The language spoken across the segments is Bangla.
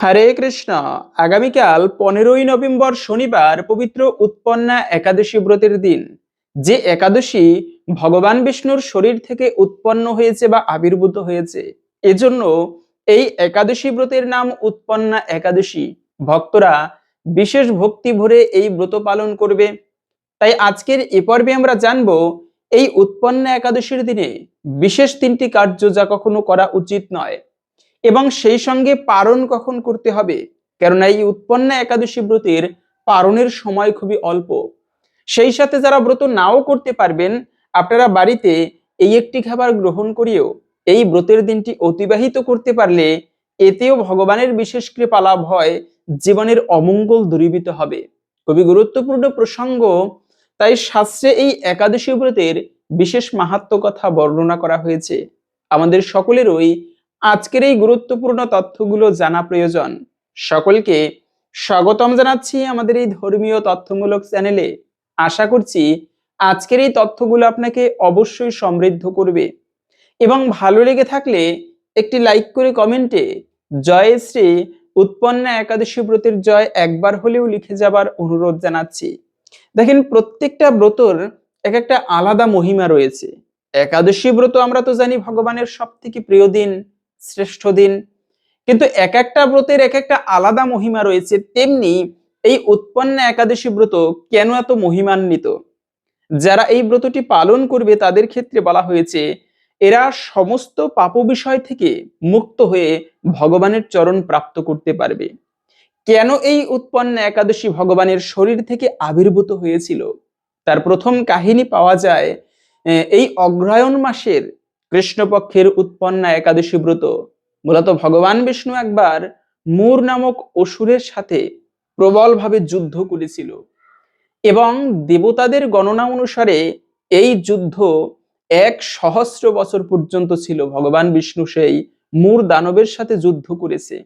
হরে কৃষ্ণ। আগামীকাল পনেরোই নভেম্বর শনিবার পবিত্র উৎপন্না একাদশী ব্রতের দিন। যে একাদশী ভগবান বিষ্ণুর শরীর থেকে উৎপন্ন হয়েছে বা আবির্ভূত হয়েছে, এজন্য এই একাদশী ব্রতের নাম উৎপন্না একাদশী। ভক্তরা বিশেষ ভক্তি ভরে এই ব্রত পালন করবে। তাই আজকের এ পর্বে আমরা জানব, এই উৎপন্না একাদশীর দিনে বিশেষ তিনটি কার্য যা কখনো করা উচিত নয়। এবং সেই সঙ্গে পারণ কখন করতে হবে? কেননা এই উৎপন্না একাদশী ব্রতের পারণের সময় খুবই অল্প। সেই সাথে যারা ব্রত নাও করতে পারবেন, আপনারা বাড়িতে এই একটি খাবার গ্রহণ করিয়েও এই ব্রতের দিনটি অতিবাহিত করতে পারলে এতেও ভগবানের বিশেষ কৃপা লাভ হয়, জীবনের অমঙ্গল দূরীভূত হবে। খুবই গুরুত্বপূর্ণ প্রসঙ্গ, তাই শাস্ত্রে এই একাদশী ব্রতের বিশেষ মাহাত্ম কথা বর্ণনা করা হয়েছে। আমাদের সকলেরই আজকের এই গুরুত্বপূর্ণ তথ্যগুলো জানা প্রয়োজন। সকলকে স্বাগতম জানাচ্ছি আমাদের এই ধর্মীয় তথ্যমূলক চ্যানেলে। আশা করছি আজকের এই তথ্যগুলো আপনাকে অবশ্যই সমৃদ্ধ করবে। এবং ভালো লেগে থাকলে একটি লাইক করে কমেন্টে জয় শ্রী উৎপন্না একাদশী ব্রতের জয় একবার হলেও লিখে যাবার অনুরোধ জানাচ্ছি। দেখেন, প্রত্যেকটা ব্রতর এক একটা আলাদা মহিমা রয়েছে। একাদশী ব্রত আমরা তো জানি ভগবানের সব থেকে প্রিয় দিন। শ্রেষ্ঠ দিন। কিন্তু এক একটা ব্রতের এক একটা আলাদা মহিমা রয়েছে, তেমনি এই উৎপন্ন একাদশী ব্রত কেন এত মহিমান্বিত? যারা এই ব্রতটি পালন করবে, তাদের ক্ষেত্রে বলা হয়েছে, এরা সমস্ত পাপ বিষয় থেকে মুক্ত হয়ে ভগবানের চরণ প্রাপ্ত করতে পারবে। কেন এই উৎপন্ন একাদশী ভগবানের শরীর থেকে আবির্ভূত হয়েছিল? তার প্রথম কাহিনী পাওয়া যায় এই অগ্রায়ণ মাসের কৃষ্ণপক্ষের উৎপন্না একাদশী ব্রত। মূলত ভগবান বিষ্ণু একবার মূর নামক অসুরের সাথে প্রবলভাবে যুদ্ধ করেছিল এবং দেবতাদের গণনা অনুসারে এই যুদ্ধ এক সহস্র বছর পর্যন্ত ছিল। ভগবান বিষ্ণু সেই মূর দানবের সাথে যুদ্ধ করেছে।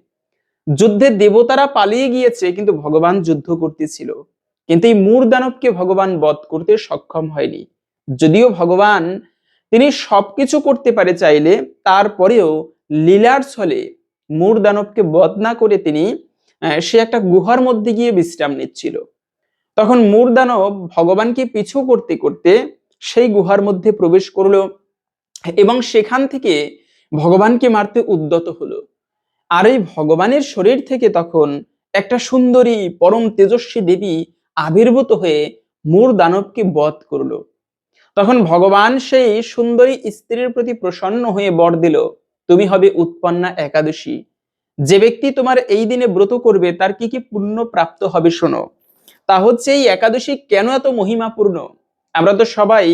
যুদ্ধে দেবতারা পালিয়ে গিয়েছে, কিন্তু ভগবান যুদ্ধ করতেছিল। কিন্তু এই মূর দানবকে ভগবান বধ করতে সক্ষম হয়নি। যদিও ভগবান তিনি সবকিছু করতে পারে চাইলে তারপরেও লীলার ছলে মূর দানবকে বধ না করে তিনি সে একটা গুহার মধ্যে গিয়ে বিশ্রাম নিচ্ছিল। তখন মূর দানব ভগবানকে পিছু করতে করতে সেই গুহার মধ্যে প্রবেশ করল এবং সেখান থেকে ভগবানকে মারতে উদ্যত হলো। আর এই ভগবানের শরীর থেকে তখন একটা সুন্দরী পরম তেজস্বী দেবী আবির্ভূত হয়ে মূর দানবকে বধ করল। তখন ভগবান সেই সুন্দরী স্ত্রীর প্রতি প্রসন্ন হয়ে বর দিল, তুমি হবে উৎপন্না একাদশী। যে ব্যক্তি তোমার এই দিনে ব্রত করবে, তার কি কি পুণ্য প্রাপ্ত হবে শোনো। তা হচ্ছে এই একাদশী কেন এত মহিমাপূর্ণ? আমরা তো সবাই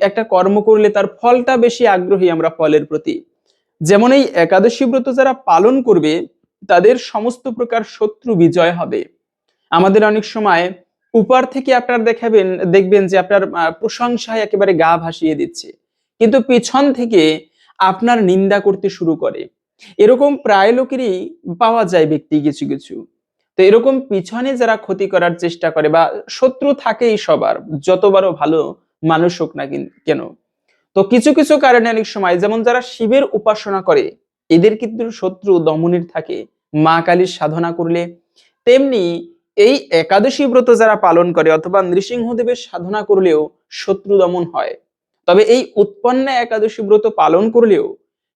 একটা কর্ম করলে তার ফলটা বেশি আগ্রহী আমরা ফলের প্রতি। যেমন এই একাদশী ব্রত যারা পালন করবে, তাদের সমস্ত প্রকার শত্রু বিজয় হবে। আমাদের অনেক সময় উপর থেকে আপনার দেখাবেন, দেখবেন যে আপনার প্রশংসায় একেবারে গা ভাসিয়ে দিচ্ছে। কিন্তু পিছন থেকে আপনার নিন্দা করতে শুরু করে। এরকম প্রায় লোকেরই পাওয়া যায় ব্যক্তি কিছু কিছু। তো এরকম পিছনে যারা ক্ষতি করার চেষ্টা করে বা শত্রু থাকেই সবার যতবারও ভালো মানুষ হোক না কেন? তো কিছু কিছু কারণে অনেক সময়, যেমন যারা শিবের উপাসনা করে, এদের কিন্তু শত্রু দমনের থাকে। মা কালীর সাধনা করলে, তেমনি এই একাদশী ব্রত যারা পালন করে অথবা নৃসিংহদেবের সাধনা করলেও শত্রু দমন হয়। তবে এই উৎপন্ন একাদশী ব্রত পালন করলেও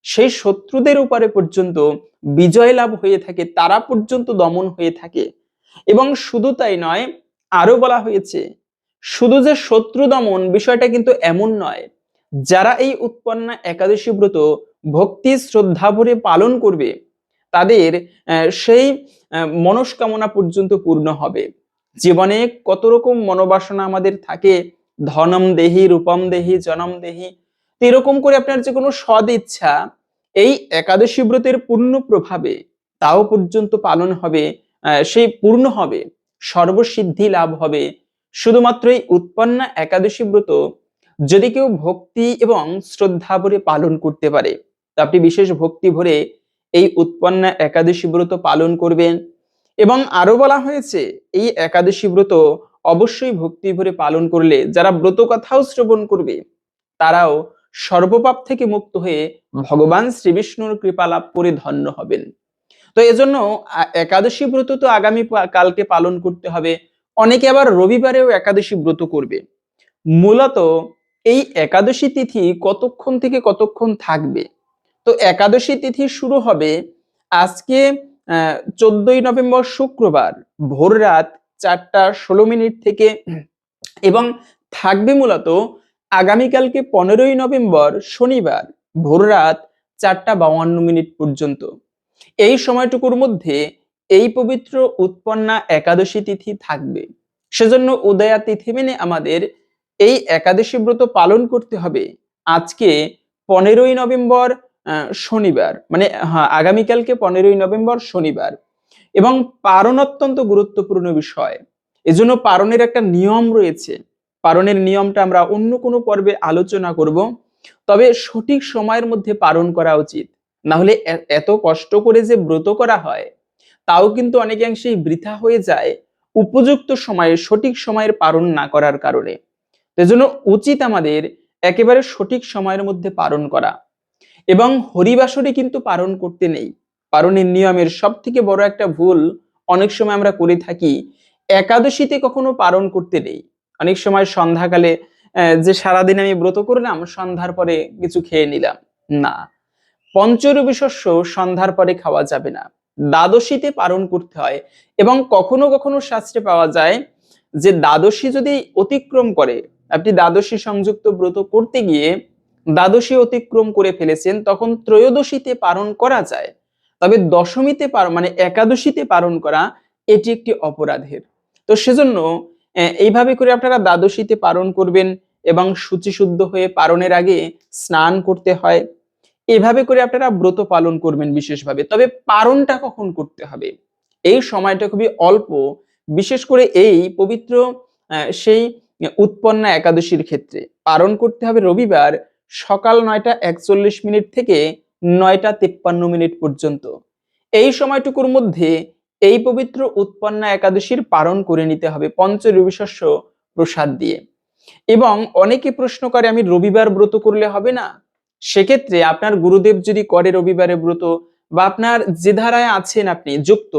সেই শত্রুদের উপরে পর্যন্ত বিজয় লাভ হয়ে থাকে, তারা পর্যন্ত দমন হয়ে থাকে। এবং শুধু তাই নয় আরও বলা হয়েছে, শুধু যে শত্রু দমন বিষয়টা কিন্তু এমন নয়, যারা এই উৎপন্ন একাদশী ব্রত ভক্তি শ্রদ্ধা ভরে পালন করবে তাদের সেই মনস্কামনা পর্যন্ত পূর্ণ হবে। জীবনে কত রকম মনোবাসনা আমাদের থাকে, ধনম দেহি, রূপম দেহি, জনম দেহি এরকম করে আপনার যে কোনো সদ ইচ্ছা, এই একাদশী ব্রতের পূর্ণ প্রভাবে তাও পর্যন্ত পালন হবে সেই পূর্ণ হবে, সর্বসিদ্ধি লাভ হবে। শুধুমাত্র এই উৎপন্ন একাদশী ব্রত যদি কেউ ভক্তি এবং শ্রদ্ধা ভরে পালন করতে পারে, তা আপনি বিশেষ ভক্তি ভরে এই উৎপন্ন একাদশী ব্রত পালন করবেন। এবং আরও বলা হয়েছে, এই একাদশী ব্রত অবশ্যই ভক্তি ভরে পালন করলে যারা ব্রত কথাও শ্রবণ করবে, তারাও সর্বপাপ থেকে মুক্ত হয়ে ভগবান শ্রীবিষ্ণুর কৃপা লাভ করে ধন্য হবেন। তো এজন্য একাদশী ব্রত তো আগামী কালকে পালন করতে হবে। অনেকে আবার রবিবারেও একাদশী ব্রত করবে। মূলত এই একাদশী তিথি কতক্ষণ থেকে কতক্ষণ থাকবে? তো একাদশী তিথি শুরু হবে আজকে চোদ্দই নভেম্বর শুক্রবার ভোর রাত চারটা ষোলো মিনিট থেকে এবং থাকবে মূলত আগামীকালকে পনেরোই নভেম্বর শনিবার ভোর রাত চারটা বাউান্ন মিনিট পর্যন্ত। এই সময়টুকুর মধ্যে এই পবিত্র উৎপন্না একাদশী তিথি থাকবে। সেজন্য উদয়া তিথি মেনে আমাদের এই একাদশী ব্রত পালন করতে হবে। আজকে পনেরোই নভেম্বর শনিবার মানে হ্যাঁ আগামীকালকে পনেরোই নভেম্বর শনিবার। এবং পারণ অত্যন্ত গুরুত্বপূর্ণ বিষয়। এজন্য পারণের একটা নিয়ম রয়েছে। পারণের নিয়মটা আমরা অন্য কোনো পর্বে আলোচনা করব। তবে সঠিক সময়ের মধ্যে পালন করা উচিত। না হলে এত কষ্ট করে যে ব্রত করা হয়, তাও কিন্তু অনেকাংশেই বৃথা হয়ে যায় উপযুক্ত সময়ে, সঠিক সময়ের পালন না করার কারণে। এজন্য উচিত আমাদের একেবারে সঠিক সময়ের মধ্যে পালন করা। এবং হরিবাসরে কিন্তু পালন করতে নেই। পালনের নিয়মের সব থেকে বড় একটা ভুল অনেক সময় আমরা করে থাকি, একাদশীতে কখনো পালন করতে নেই। অনেক সময় সন্ধ্যাকালে যে সারাদিন আমি ব্রত করলাম, সন্ধ্যার পরে কিছু খেয়ে নিলাম। না পঞ্চরবি শস্য সন্ধ্যার পরে খাওয়া যাবে না। দ্বাদশীতে পালন করতে হয় এবং কখনো কখনো শাস্ত্রে পাওয়া যায় যে, দ্বাদশী যদি অতিক্রম করে, আপনি দ্বাদশী সংযুক্ত ব্রত করতে গিয়ে দ্বাদশী অতিক্রম করে ফেলেছেন, তখন ত্রয়োদশীতে পালন করা যায়। তবে দশমীতে পার মানে একাদশীতে পালন করা, এটি একটি অপরাধের। তো সেজন্য এইভাবে করে আপনারা দ্বাদশীতে পালন করবেন এবং শুচিশুদ্ধ হয়ে পালনের আগে স্নান করতে হয়। এভাবে করে আপনারা ব্রত পালন করবেন বিশেষভাবে। তবে পারণটা কখন করতে হবে? এই সময়টা খুবই অল্প। বিশেষ করে এই পবিত্র সেই উৎপন্না একাদশীর ক্ষেত্রে। পালন করতে হবে রবিবার সকাল নয়টা একচল্লিশ মিনিট থেকে নয়টা তিপ্পান্ন মিনিট পর্যন্ত। এই সময়টুকুর মধ্যে এই পবিত্র উৎপন্না একাদশীর পালন করে নিতে হবে পঞ্চরবিশস্য প্রসাদ দিয়ে। এবং অনেকে প্রশ্ন করে, আমি রবিবার ব্রত করলে হবে না? সেক্ষেত্রে আপনার গুরুদেব যদি করে রবিবারে ব্রত বা আপনার যে ধারায় আছেন আপনি, যুক্ত,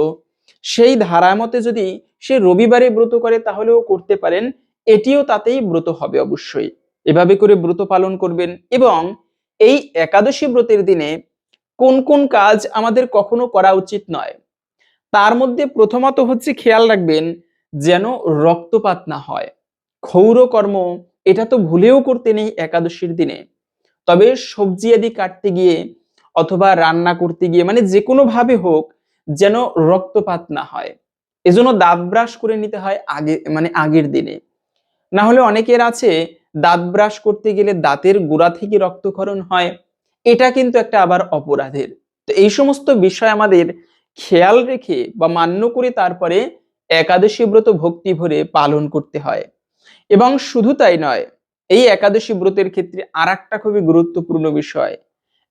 সেই ধারা মতে যদি সে রবিবারে ব্রত করে, তাহলেও করতে পারেন। এটিও তাতেই ব্রত হবে অবশ্যই। এভাবে করে ব্রত পালন করবেন এবং এই একাদশী ব্রতের দিনে কোন কোন কাজ আমাদের কখনো করা উচিত নয়। তার মধ্যে প্রথমত হচ্ছে খেয়াল রাখবেন যেন রক্তপাত না হয়। ক্ষৌর কর্ম, এটা তো ভুলেও করতে নেই একাদশীর দিনে। তবে সবজি আদি কাটতে গিয়ে অথবা রান্না করতে গিয়ে মানে যে কোনো ভাবে হোক, যেন রক্তপাত না হয়। এজন্য দাঁত ব্রাশ করে নিতে হয় আগে মানে আগের দিনে। না হলে অনেকের আছে দাঁত ব্রাশ করতে গেলে দাঁতের গোড়া থেকে রক্তক্ষরণ হয়। এটা কিন্তু একটা আবার অপরাধের। তো এই সমস্ত বিষয় আমাদের খেয়াল রেখে বা মান্য করে তারপরে একাদশী ব্রত ভক্তি ভরে পালন করতে হয়। এবং শুধু তাই নয়, এই একাদশী ব্রতের ক্ষেত্রে আর একটা খুবই গুরুত্বপূর্ণ বিষয়।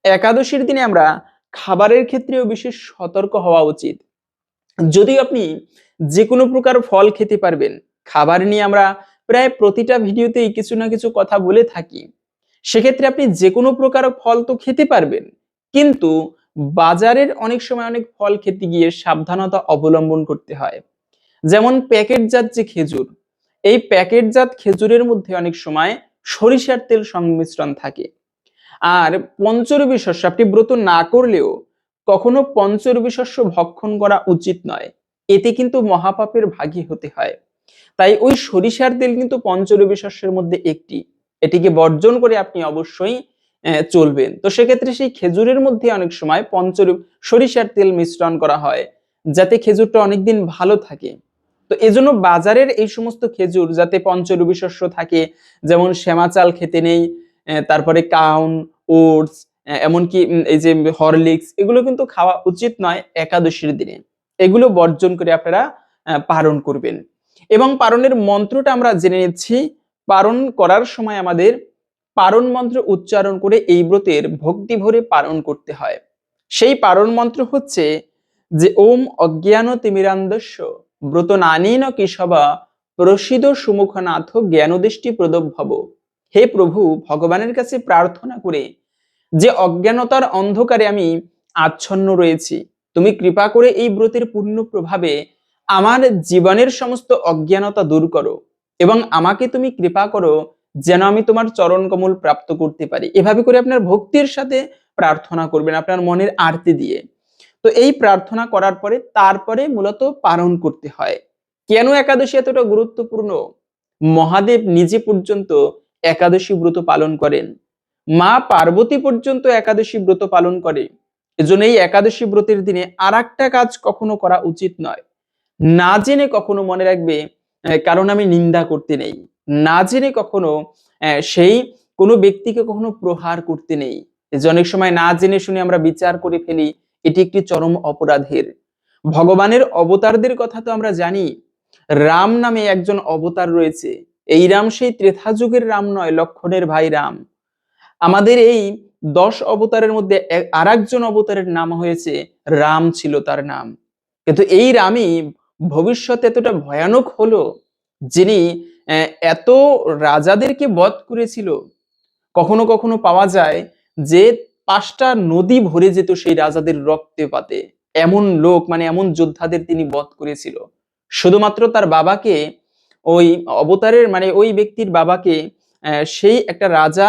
একাদশীর দিনে আমরা খাবারের ক্ষেত্রেও বিশেষ সতর্ক হওয়া উচিত। যদি আপনি যে কোনো প্রকার ফল খেতে পারবেন, খাবার নিয়ে আমরা প্রায় প্রতিটা ভিডিওতেই কিছু না কিছু কথা বলে থাকি। সেক্ষেত্রে আপনি যে কোনো প্রকার ফল তো খেতে পারবেন। কিন্তু বাজারের অনেক সময় অনেক ফল খেতে গিয়ে সাবধানতা অবলম্বন করতে হয়। যেমন প্যাকেটজাত যে খেজুর, এই প্যাকেটজাত খেজুরের মধ্যে অনেক সময় সরিষার তেল সংমিশ্রণ থাকে। আর পঞ্চরবি শস্য আপনি ব্রত না করলেও কখনো পঞ্চরবি শস্য ভক্ষণ করা উচিত নয়। এতে কিন্তু মহাপাপের ভাগী হতে হয়। তাই ওই সরিষার তেল কিন্তু পঞ্চরবি শস্যের মধ্যে একটি। এটিকে বর্জন করে আপনি অবশ্যই চলবেন। তো সেক্ষেত্রে সেই খেজুরের মধ্যে অনেক সময় পঞ্চরূপ সরিষার তেল মিশ্রণ করা হয়, যাতে খেজুরটা অনেকদিন ভালো থাকে। তো এজন্য বাজারের এই সমস্ত খেজুর, যাতে পঞ্চরবি শস্য থাকে, যেমন শ্যামা চাল খেতে নেই তারপরে কাউন, ওটস এমনকি এই যে হরলিক্স, এগুলো কিন্তু খাওয়া উচিত নয় একাদশীর দিনে। এগুলো বর্জন করে আপনারা পালন করবেন। এবং পারণের মন্ত্রটা আমরা জেনে নিচ্ছি। পারণ করার সময় আমাদের পারণ মন্ত্র উচ্চারণ করে এই ব্রতের ভক্তি ভরে পালন করতে হয়। সেই পারণ মন্ত্র হচ্ছে যে, ওম অজ্ঞান তিমিরান্দস্য ব্রত নানীন কেশবা প্রসিদ সুমুখনাথ জ্ঞানদৃষ্টি প্রদভব। হে প্রভু, ভগবানের কাছে প্রার্থনা করে যে, অজ্ঞানতার অন্ধকারে আমি আচ্ছন্ন রয়েছি। তুমি কৃপা করে এই ব্রতের পূর্ণ প্রভাবে আমার জীবনের সমস্ত অজ্ঞানতা দূর করো এবং আমাকে তুমি কৃপা করো যেন আমি তোমার চরণ কমল প্রাপ্ত করতে পারি। এভাবে করে আপনার ভক্তির সাথে প্রার্থনা করবেন, আপনার মনের আরতি দিয়ে। তো এই প্রার্থনা করার পরে তারপরে মূলত পালন করতে হয়। কেন একাদশী এতটা গুরুত্বপূর্ণ? মহাদেব নিজে পর্যন্ত একাদশী ব্রত পালন করেন। মা পার্বতী পর্যন্ত একাদশী ব্রত পালন করে। এজন্য এই একাদশী ব্রতের দিনে আর কাজ কখনো করা উচিত নয়। না জেনে কখনো মনে রাখবে কারণ আমি নিন্দা করতে নেই। না জেনে কখনো সেই কোনো ব্যক্তিকে কখনো প্রহার করতে নেই। অনেক সময় না জেনে শুনে আমরা বিচার করে ফেলি, এটি একটি চরম অপরাধের। ভগবানের অবতারদের কথা তো আমরা জানি, রাম নামে একজন অবতার রয়েছে। এই রাম সেই ত্রেধা যুগের রাম নয়, লক্ষণের ভাই রাম। আমাদের এই দশ অবতারের মধ্যে আর অবতারের নাম হয়েছে, রাম ছিল তার নাম। কিন্তু এই রামই ভবিষ্যতে এতটা ভয়ানক হলো যিনি এত রাজাদেরকে বধ করেছিল। কখনো কখনো পাওয়া যায় যে পাঁচটা নদী ভরে যেত সেই রাজাদের রক্তে পাতে এমন লোক মানে এমন যোদ্ধাদের তিনি বধ করেছিল। শুধুমাত্র তার বাবাকে, ওই অবতারের মানে ওই ব্যক্তির বাবাকে সেই একটা রাজা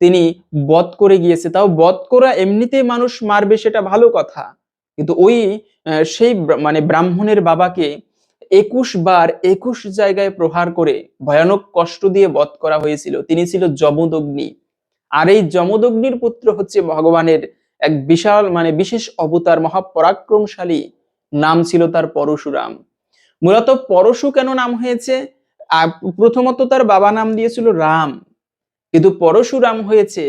তিনি বধ করে গিয়েছে। তাও বধ করা এমনিতে মানুষ মারবে সেটা ভালো কথা। কিন্তু ওই সেই মানে ব্রাহ্মণের বাবাকে একুশ বার একুশ জায়গায় প্রহার করে ভয়ানক কষ্ট দিয়ে বধ করা হয়েছিল। তিনি ছিল যমদগ্নি। আর এই যমদগ্নির পুত্র হচ্ছে ভগবানের এক বিশাল মানে বিশেষ অবতার, মহাপরাক্রমশালী নাম ছিল তার পরশুরাম। মূলত পরশু কেন নাম হয়েছে? প্রথমত তার বাবা নাম দিয়েছিল রাম। কিন্তু পরশুরাম হয়েছে,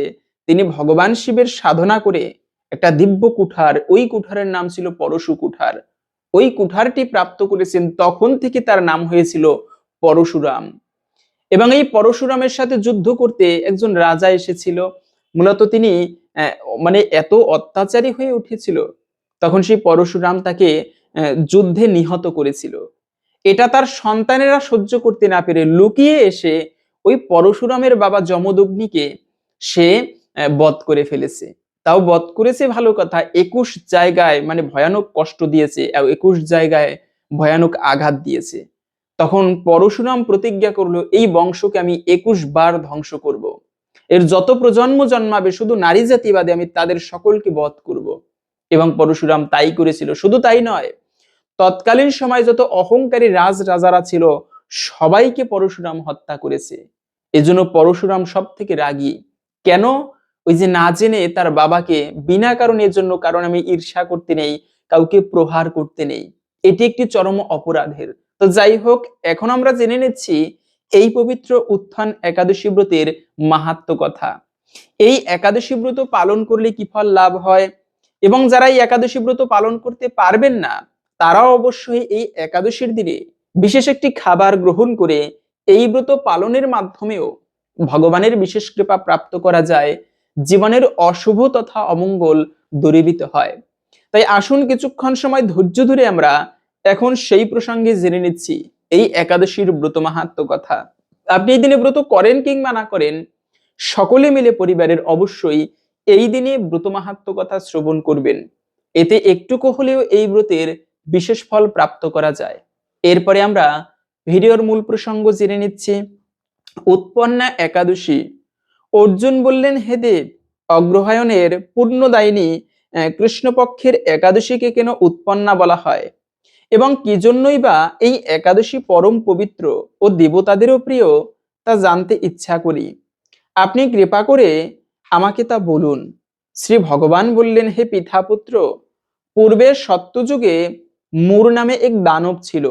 তিনি ভগবান শিবের সাধনা করে একটা দিব্য কুঠার, ওই কুঠারের নাম ছিল পরশু কুঠার। ওই কুঠারটি প্রাপ্ত করেছেন তখন থেকে তার নাম হয়েছিল পরশুরাম। এবং এই পরশুরামের সাথে যুদ্ধ করতে একজন রাজা এসেছিল। মূলত তিনি মানে এত অত্যাচারী হয়ে উঠেছিল, তখন সেই পরশুরাম তাকে যুদ্ধে নিহত করেছিল। এটা তার সন্তানেরা সহ্য করতে না পেরে লুকিয়ে এসে ওই পরশুরামের বাবা যমদগ্নিকে সে বধ করে ফেলেছে। তাও বধ করেছে ভালো কথা। একুশ জায়গায় মানে ভয়ানক কষ্ট দিয়েছে একুশ জায়গায় ভয়ানক আঘাত দিয়েছে। তখন পরশুরাম প্রতিজ্ঞা করল, এই বংশকে আমি একুশ বার ধ্বংস করব। এর যত প্রজন্ম জন্মাবে, শুধু নারী জাতিবাদে আমি তাদের সকলকে বধ করব। এবং পরশুরাম তাই করেছিল। শুধু তাই নয়, তৎকালীন সময় যত অহংকারী রাজ রাজারা ছিল, সবাইকে পরশুরাম হত্যা করেছে। এজন্য পরশুরাম সব থেকে রাগী। কেন? ওই যে না জেনে তার বাবাকে বিনা কারণের জন্য কারণ আমি ঈর্ষা করতে নেই, কাউকে প্রহার করতে নেই। এটি একটি চরম অপরাধের। তো যাই হোক, এখন আমরা জেনে নিচ্ছি এই পবিত্র উত্থান একাদশী ব্রতের মাহাত্ম কথা। এই একাদশী ব্রত পালন করলে কি ফল লাভ হয়? এবং যারা এই একাদশী ব্রত পালন করতে পারবেন না, তারাও অবশ্যই এই একাদশীর দিনে বিশেষ একটি খাবার গ্রহণ করে এই ব্রত পালনের মাধ্যমেও ভগবানের বিশেষ কৃপা প্রাপ্ত করা যায়। জীবনের অশুভ তথা অমঙ্গল দূরীভূত হয়। তাই আসুন কিছুক্ষণ সময় ধৈর্য ধরে আমরা এখন সেই প্রসঙ্গে জেনে নিচ্ছি এই একাদশীর ব্রত মাহাত্ম কথা। আপনি এই দিনে ব্রত করেন কিংবা না করেন, সকলে মিলে পরিবারের অবশ্যই এই দিনে ব্রত মাহাত্ম কথা শ্রবণ করবেন। এতে একটুকু হলেও এই ব্রতের বিশেষ ফল প্রাপ্ত করা যায়। এরপরে আমরা ভিডিওর মূল প্রসঙ্গ জেনে নিচ্ছি। উৎপন্না একাদশী অর্জুন বললেন, হে দেব, অগ্রহায়ণের পূর্ণদায়িনী কৃষ্ণপক্ষের একাদশীকে কেন উৎপন্না বলা হয়? এবং কি জন্যই বা এই একাদশী পরম পবিত্র ও দেবতাদেরও প্রিয়, তা জানতে ইচ্ছা করি। আপনি কৃপা করে আমাকে তা বলুন। শ্রী ভগবান বললেন, হে পিতাপুত্র, পূর্বের সত্যযুগে মূর নামে এক দানব ছিল,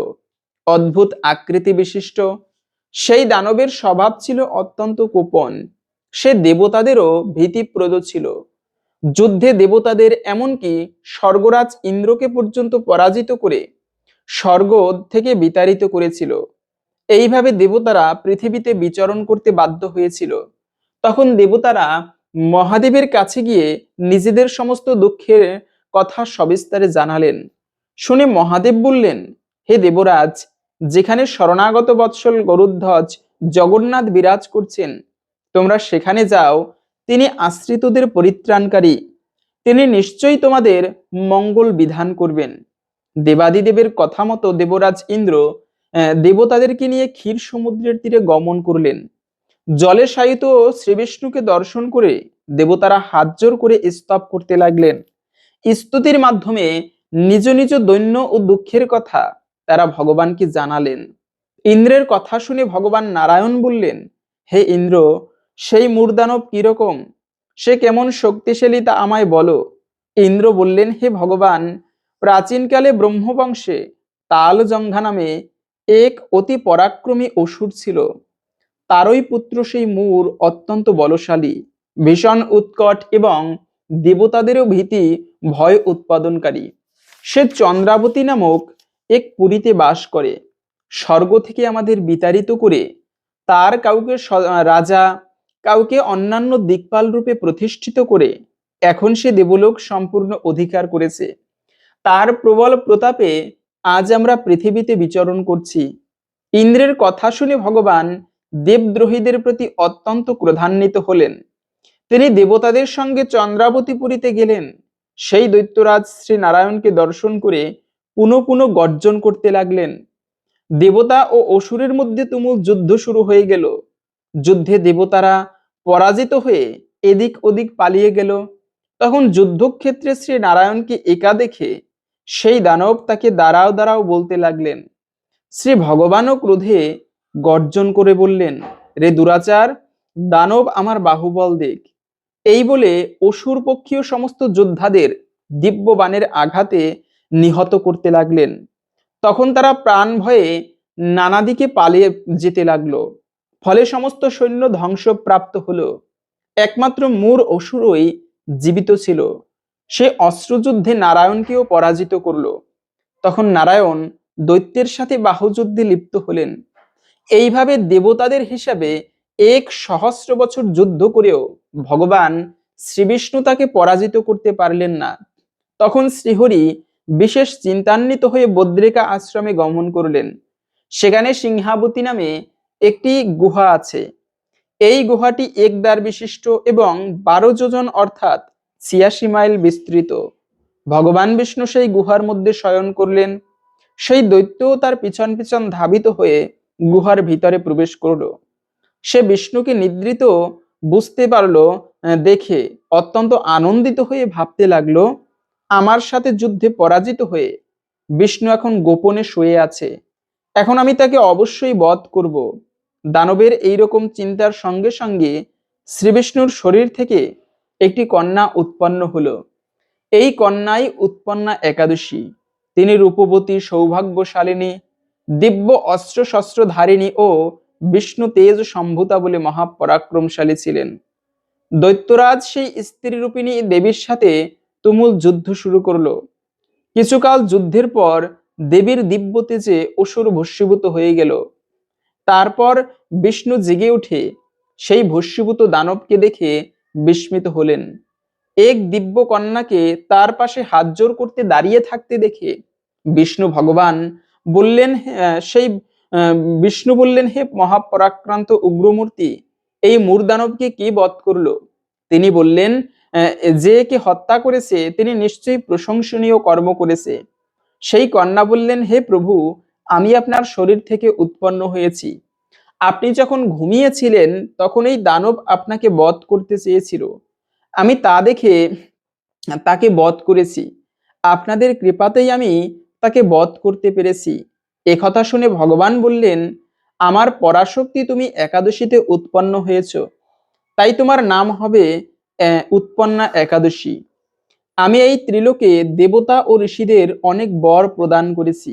অদ্ভুত আকৃতি বিশিষ্ট সেই দানবের স্বভাব ছিল অত্যন্ত কোপন সে দেবতাদেরও ভীতিপ্রদ ছিল। যুদ্ধে দেবতাদের এমনকি স্বর্গরাজ ইন্দ্রকে পর্যন্ত পরাজিত করে স্বর্গ থেকে বিতাড়িত করেছিল। এইভাবে দেবতারা পৃথিবীতে বিচরণ করতে বাধ্য হয়েছিল। তখন দেবতারা মহাদেবের কাছে গিয়ে নিজেদের সমস্ত দুঃখের কথা সবিস্তারে জানালেন। শুনে মহাদেব বললেন, হে দেবরাজ, যেখানে শরণাগত বৎসল গরুধ্বজ জগন্নাথ বিরাজ করছেন তোমরা সেখানে যাও, তিনি আশ্রিতদের পরিত্রাণকারী। তিনি নিশ্চয়ই তোমাদের মঙ্গল বিধান করবেন। দেবাদিদেবের কথা মতো দেবরাজ ইন্দ্র দেবতাদেরকে নিয়ে ক্ষীর সমুদ্রের তীরে গমন করলেন। জলে শায়িত শ্রীবিষ্ণুকে দর্শন করে দেবতারা হাত জোর করে স্তব করতে লাগলেন। স্তুতির মাধ্যমে নিজ নিজ দৈন্য ও দুঃখের কথা তারা ভগবানকে জানালেন। ইন্দ্রের কথা শুনে ভগবান নারায়ণ বললেন, হে ইন্দ্র সেই মূর্দানব কীরকম? সে কেমন শক্তিশালী তা আমায় বলো। ইন্দ্র বললেন, হে ভগবান, প্রাচীনকালে ব্রহ্মবংশে তাল জঙ্ঘা নামে এক অতি পরাক্রমী অসুর ছিল। তারই পুত্র সেই মূর অত্যন্ত বলশালী, ভীষণ উৎকট এবং দেবতাদেরও ভীতি ভয় উৎপাদনকারী। সে চন্দ্রাবতী নামক এক পুরীতে বাস করে। স্বর্গ থেকে আমাদের বিতাড়িত করে তার কাউকে রাজা কাউকে অন্যান্য দিকপাল রূপে প্রতিষ্ঠিত করে এখন সে দেবলোক সম্পূর্ণ অধিকার করেছে। তার প্রবল প্রতাপে আজ আমরা পৃথিবীতে বিচরণ করছি। ইন্দ্রের কথা শুনে ভগবান দেবদ্রোহীদের প্রতি অত্যন্ত ক্রধান্বিত হলেন। তিনি দেবতাদের সঙ্গে চন্দ্রাবতীপুরীতে গেলেন। সেই দৈত্যরাজ শ্রী নারায়ণকে দর্শন করে পুনঃ পুনঃ গর্জন করতে লাগলেন। দেবতা ও অসুরের মধ্যে তুমুল যুদ্ধ শুরু হয়ে গেল। যুদ্ধে দেবতারা পরাজিত হয়ে এদিক ওদিক পালিয়ে গেল। তখন যুদ্ধক্ষেত্রে শ্রী নারায়ণকে একা দেখে সেই দানব তাকে দাঁড়াও দাঁড়াও বলতে লাগলেন। শ্রী ভগবানও ক্রোধে গর্জন করে বললেন, রে দুরাচার, দানব আমার বাহুবল দেখ। এই বলে অসুর পক্ষীয় সমস্ত যোদ্ধাদের দিব্য বাণের আঘাতে নিহত করতে লাগলেন। তখন তারা প্রাণ ভয়ে নানা দিকে পালিয়ে যেতে লাগল। ফলে সমস্ত সৈন্য ধ্বংসপ্রাপ্ত হল। একমাত্র মূর অসুরই জীবিত ছিল। সে অস্ত্রযুদ্ধে নারায়ণকেও পরাজিত করল। তখন নারায়ণ দৈত্যের সাথে বাহুযুদ্ধে লিপ্ত হলেন। এইভাবে দেবতাদের হিসাবে এক সহস্র বছর যুদ্ধ করেও ভগবান শ্রীবিষ্ণু তাকে পরাজিত করতে পারলেন না। তখন শ্রীহরি বিশেষ চিন্তান্বিত হয়ে বদ্রিকা আশ্রমে গমন করলেন। সেখানে সিংহাবতী নামে একটি গুহা আছে। এই গুহাটি এক দ্বার বিশিষ্ট এবং বারো যোজন অর্থাৎ ছিয়াশি মাইল বিস্তৃত। ভগবান বিষ্ণু সেই গুহার মধ্যে শয়ন করলেন। সেই দৈত্যও তার পিছন পিছন ধাবিত হয়ে গুহার ভিতরে প্রবেশ করল। সে বিষ্ণুকে নিদ্রিত বুঝতে পারল দেখে অত্যন্ত আনন্দিত হয়ে ভাবতে লাগল, আমার সাথে যুদ্ধে পরাজিত হয়ে বিষ্ণু এখন গোপনে শুয়ে আছে। এখন আমি তাকে অবশ্যই বধ করব। দানবের এই রকম চিন্তার সঙ্গে সঙ্গে শ্রীবিষ্ণুর শরীর থেকে একটি কন্যা উৎপন্ন হলো। এই কন্যাই উৎপন্না একাদশী। তিনি রূপবতী, সৌভাগ্যশালিনী, দিব্য অস্ত্র শস্ত্র ধারিণী ও বিষ্ণু তেজ সম্ভূতা বলে মহাপরাক্রমশালী ছিলেন। দৈত্যরাজ সেই স্ত্রী রূপিণী দেবীর সাথে তুমুল যুদ্ধ শুরু করল। কিছুকাল যুদ্ধের পর দেবীর দিব্য তেজে অসুর ভস্মীভূত হয়ে গেল। তারপর বিষ্ণু জেগে উঠে সেই ভস্মীভূত দানবকে দেখে বিস্মিত হলেন। এক দিব্য কন্যাকে তার পাশে হাত জোর করতে দাঁড়িয়ে থাকতে দেখে বিষ্ণু ভগবান বললেন সেই বিষ্ণু বললেন, হে মহাপরাক্রান্ত উগ্রমূর্তি, এই মূর্দানবকে কি বধ করল? তিনি বললেন যে কে হত্যা করেছে, তিনি নিশ্চয়ই প্রশংসনীয় কর্ম করেছে। সেই কন্যা বললেন, হে প্রভু আমি আপনার শরীর থেকে উৎপন্ন হয়েছি। আপনি যখন ঘুমিয়েছিলেন তখন এই দানব আপনাকে বধ করতে চেয়েছিল। আমি তা দেখে তাকে বধ করেছি। আপনাদের কৃপাতেই আমি তাকে বধ করতে পেরেছি। একথা শুনে ভগবান বললেন, আমার পরাশক্তি তুমি একাদশীতে উৎপন্ন হয়েছ। তাই তোমার নাম হবে উৎপন্না একাদশী। আমি এই ত্রিলোকে দেবতা ও ঋষিদের অনেক বর প্রদান করেছি।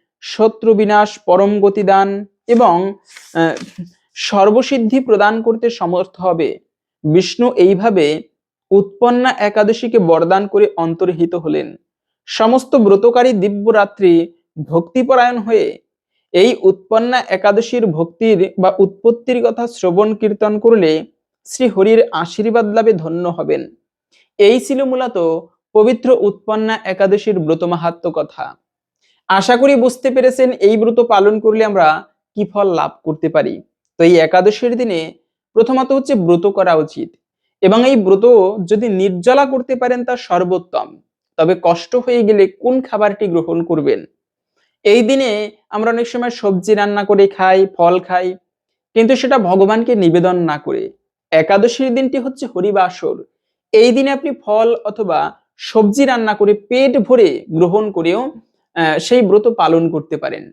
শত্রু বিনাশ পরম গতিদান এবং সর্বসিদ্ধি প্রদান করতে সমর্থ হবে। বিষ্ণু এইভাবে উৎপন্না একাদশীকে বরদান করে অন্তর্হিত হলেন। সমস্ত ব্রতকারী দিব্যরাত্রি ভক্তিপরায়ণ হয়ে এই উৎপন্না একাদশীর ভক্তির বা উৎপত্তির কথা শ্রবণ কীর্তন করলে শ্রী হরির আশীর্বাদ লাভে ধন্য হবেন। এই ছিল মূলত পবিত্র উৎপন্না একাদশীর ব্রত মাহাত্ম কথা। আশা করি বুঝতে পেরেছেন এই ব্রত পালন করলে আমরা কি ফল লাভ করতে পারি। তো এই একাদশীর দিনে প্রথমত হচ্ছে ব্রত করা উচিত এবং এই ব্রত যদি নির্জলা করতে পারেন তা সর্বোত্তম। তবে কষ্ট হয়ে গেলে কোন খাবারটি গ্রহণ করবেন? এই দিনে আমরা অনেক সময় সবজি রান্না করে খাই, ফল খাই, কিন্তু সেটা ভগবানকে নিবেদন না করে। একাদশীর দিনটি হচ্ছে হরিবাসর। এই দিনে আপনি ফল অথবা সবজি রান্না করে পেট ভরে গ্রহণ করেও সেই ব্রত পালন করতে পারেন।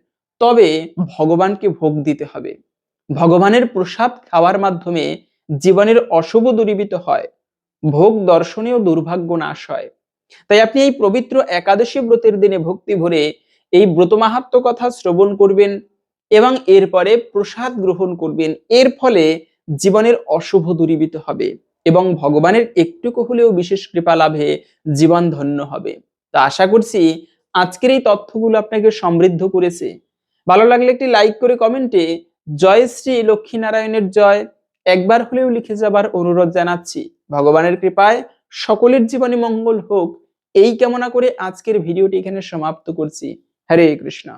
তবে ভগবানকে ভোগ দিতে হবে। ভগবানের প্রসাদ খাওয়ার মাধ্যমে জীবনের অশুভ দূরীভূত হয়। ভোগ দর্শনেও দুর্ভাগ্য নাশ হয়। তাই আপনি এই পবিত্র একাদশী ব্রতের দিনে ভক্তি ভরে এই ব্রত মাহাত্ম কথা শ্রবণ করবেন এবং এরপরে প্রসাদ গ্রহণ করবেন। এর ফলে জীবনের অশুভ দূরীভূত হবে এবং ভগবানের একটুকু হলেও বিশেষ কৃপা লাভে জীবন ধন্য হবে। তা আশা করছি আজকের এই তথ্যগুলো আপনাকে সমৃদ্ধ করেছে। ভালো লাগলে একটি লাইক করে কমেন্টে জয় শ্রী লক্ষ্মীনারায়ণের জয়। একবার হলেও লিখে যাবার অনুরোধ জানাচ্ছি। ভগবানের কৃপায় সকলের জীবনে মঙ্গল হোক। এই কামনা করে আজকের ভিডিওটি এখানে সমাপ্ত করছি। হরে কৃষ্ণ।